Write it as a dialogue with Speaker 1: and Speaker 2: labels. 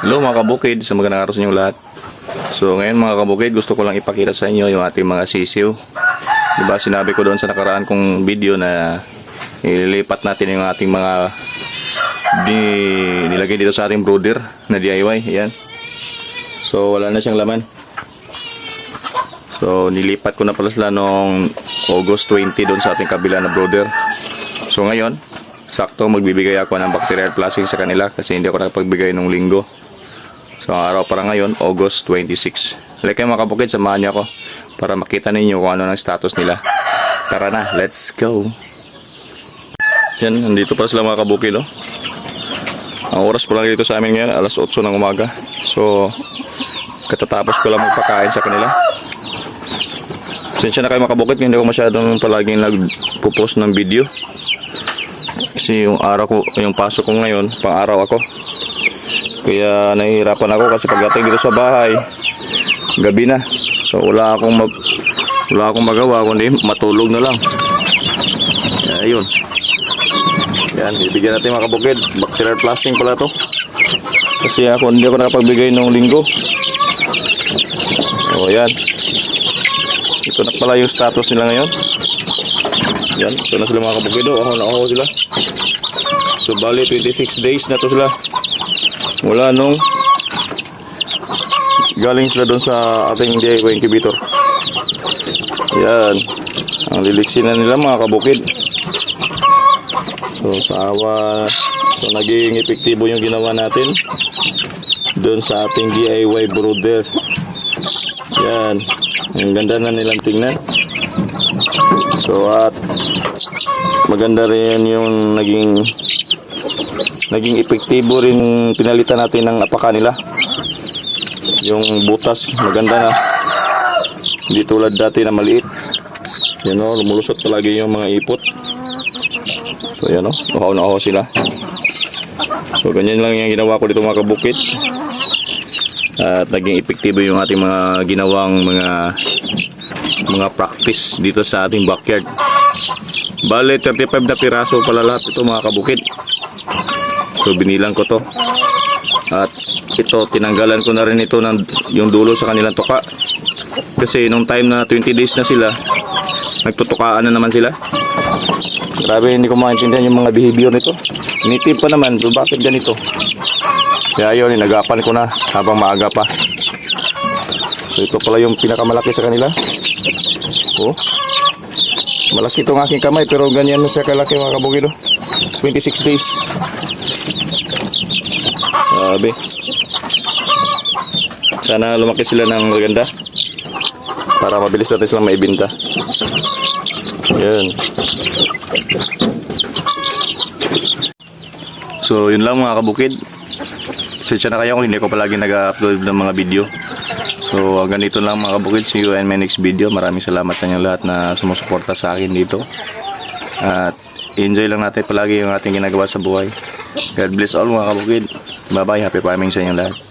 Speaker 1: Hello mga kabukid, sa magandang araw sa inyo lahat. So ngayon mga kabukid, gusto ko lang ipakita sa inyo yung ating mga sisiw. Diba sinabi ko doon sa nakaraan kong video na ililipat natin yung ating mga di, nilagay dito sa ating brooder na DIY. Ayan. So wala na siyang laman. So nilipat ko na pala sila noong August 20 doon sa ating kabila na brooder. So ngayon, sakto magbibigay ako ng bacterial flushing sa kanila kasi hindi ako nakapagbigay nung linggo. So ang araw para ngayon, August 26. Like kayo mga kabukid, samahan niyo ako para makita ninyo kung ano ng status nila. Tara na, let's go! Yan, nandito pa sila mga kabukid oh. Ang oras pa lang dito sa amin ngayon, alas 8 ng umaga. So, katatapos ko lang magpakain sa kanila. Sensya na kayo mga kabukid, hindi ko masyadong palaging nagpo-post ng video. Kasi yung araw ko, yung pasok ko ngayon, pang araw ako. Kaya nahihirapan ako kasi pagdating dito sa bahay, gabi na. So wala akong mag, wala akong magawa kundi matulog na lang. Kaya yun. Yan, ibigyan natin mga kabukid. Bacterial flushing pala to. Kasi ako hindi ako nakapagbigay nung linggo. So yan. Ito na pala yung status nila ngayon. Yan, ito na sila mga kabukid. Oh, ako na ako sila. So bali 26 days na to sila. Mula nung galing sila doon sa ating DIY incubator. Yan. Ang liliksin na nila mga kabukid. So sa awa, so naging epektibo yung ginawa natin doon sa ating DIY brooder. Yan. Ang ganda na nilang tingnan. So at maganda rin yung naging naging epektibo rin pinalitan natin ng apaka nila. Yung butas maganda na. Hindi tulad dati na maliit. Yan o lumulusot palagi yung mga ipot. So yan o uhaw na uhaw sila. So ganyan lang yung ginawa ko dito mga kabukit. At naging epektibo yung ating mga ginawang mga mga practice dito sa ating backyard. Bale 35 na piraso pala lahat ito mga kabukit So binilang ko to. At ito tinanggalan ko na rin ito ng yung dulo sa kanilang tuka. Kasi nung time na 20 days na sila, nagtutukaan na naman sila. Grabe hindi ko maintindihan yung mga behavior nito. Native pa naman, so bakit ganito? Kaya yun, inagapan ko na habang maaga pa. So ito pala yung pinakamalaki sa kanila. Oh. Malaki itong aking kamay pero ganyan na siya kalaki mga kabugido. 26 days. Grabe. Sana lumaki sila ng maganda. Para mabilis natin silang maibinta. Yan. So, yun lang mga kabukid. Sensya na kayo kung hindi ko palagi nag-upload ng mga video. So, hanggang dito lang mga kabukid. See you in my next video. Maraming salamat sa inyo lahat na sumusuporta sa akin dito. At enjoy lang natin palagi yung ating ginagawa sa buhay. God bless all mga kabukid. Bye bye. Happy farming sa inyo lahat.